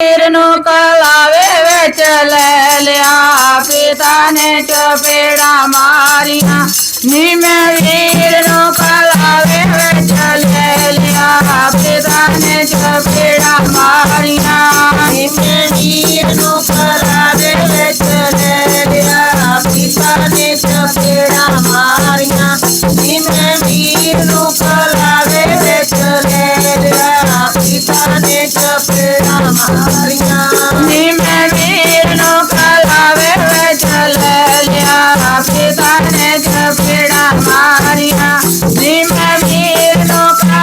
कलावे वे चल लिया पिता ने चपेड़ा मारिया। निम वीर नो कलावे वे चल लिया पिता ने चपेड़ा मारिया। निम वीर नो कलावे वे मारिया निम मीर नौका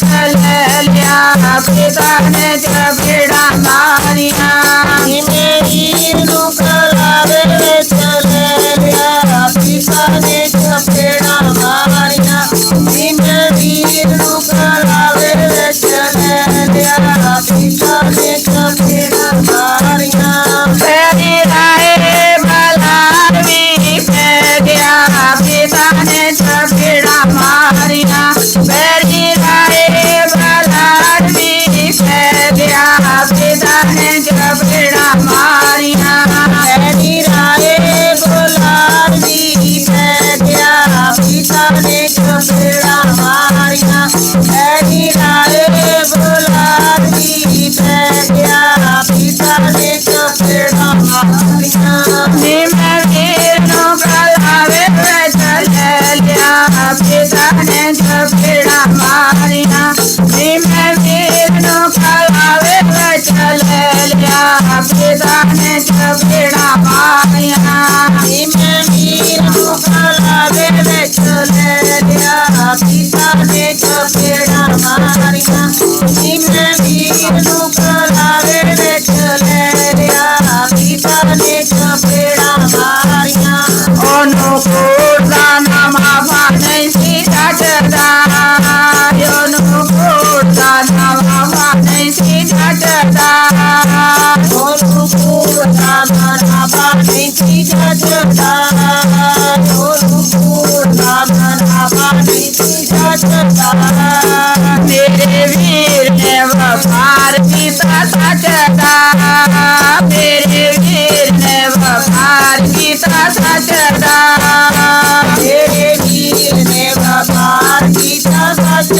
चल लिया पिता ने जब मारिया। देता है जबड़ा मारिया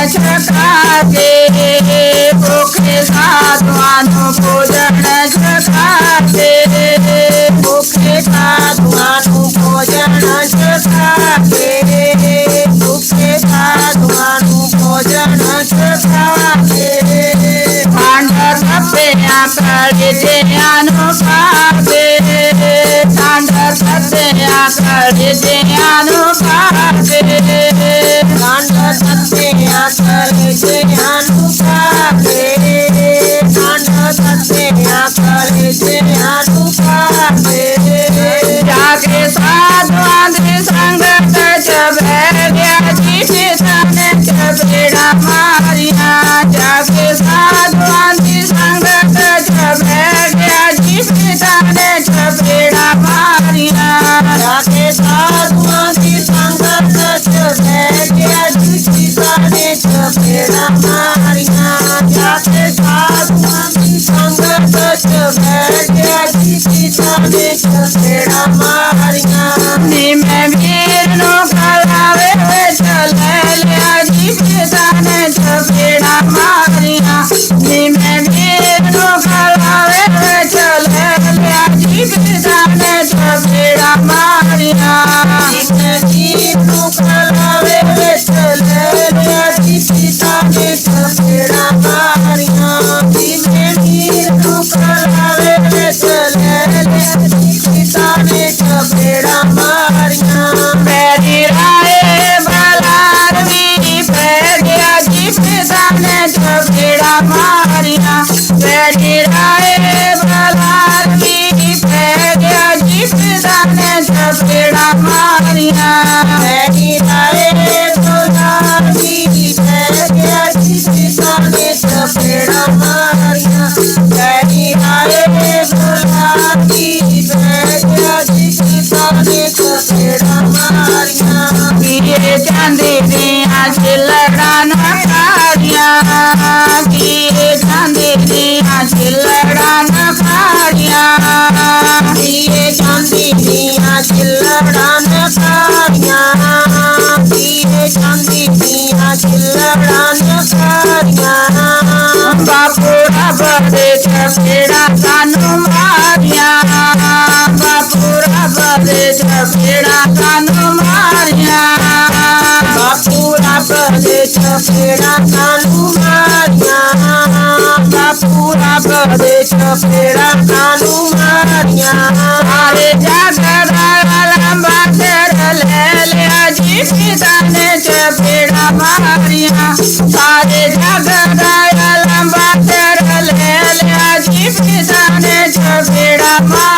છકાશે ભૂખે સાધવાનું ભોજન છકાશે ભૂખે સાધવાનું ભોજન છકાશે ભૂખે સાધવાનું ભોજન છકાશે પાંડર સભે આંકડે ધ્યાનો પાસે પાંડર સભે આંકડે ધ્યાનો પાસે I'm ਪੇੜਾ ਮਾਰਿਆ? ਮੈਨੀ ਨਾਲੇ ਤੋਦਾ ਦੀ ਪੈ ਗਿਆ ਜਿਸਾ ਨੇ ਸਪੇੜਾ ਮਾਰਿਆ? ਮੈਨੀ ਨਾਲੇ ਤੋਦਾ ਦੀ ਪੈ ਗਿਆ ਜਿਸਾ ਨੇ ਸਪੇੜਾ ਮਾਰਿਆ? ਵੀਰੇ ਜਾਂਦੇ फेरा कानू मारिया बापू रबलेश फेरा कानू मारिया बापू रबलेश फेरा कानू मारिया बापू रबलेश फेरा कानू मारिया अरे जागर लंबा कर ले ले अजी पिता ने चपेड़ा मारिया। सारे जागर कृष्ण सन जो बेड़ा मार